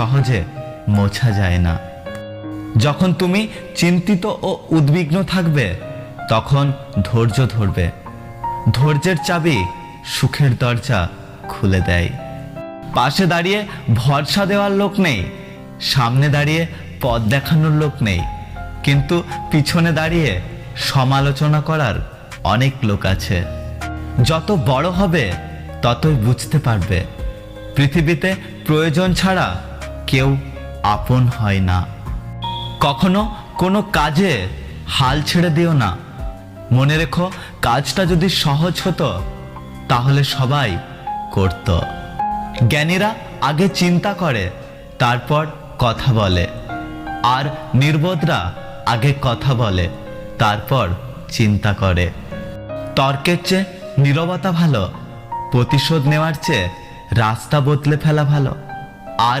সহজে মোছা যায় না। যখন তুমি চিন্তিত ও উদ্বিগ্ন থাকবে, তখন ধৈর্য ধরবে। ধৈর্যের চাবি সুখের দরজা খুলে দেয়। পাশে দাঁড়িয়ে ভরসা দেওয়ার লোক নেই, সামনে দাঁড়িয়ে পথ দেখানোর লোক নেই। কিন্তু পিছনে দাঁড়িয়ে সমালোচনা করার অনেক লোক আছে। যত বড় হবে, ততই বুঝতে পারবে। পৃথিবীতে প্রয়োজন ছাড়া কেউ আপন হয় না। কখনো কোনো কাজে হাল ছেড়ে দিও না। মনে রেখো, কাজটা যদি সহজ হতো, তাহলে সবাই করত। জ্ঞানীরা আগে চিন্তা করে, তারপর কথা বলে। আর নির্বোধরা আগে কথা বলে, তারপর চিন্তা করে। তর্কের চেয়ে নীরবতা ভালো, প্রতিশোধ নেওয়ার চেয়ে রাস্তা বদলে ফেলা ভালো। আর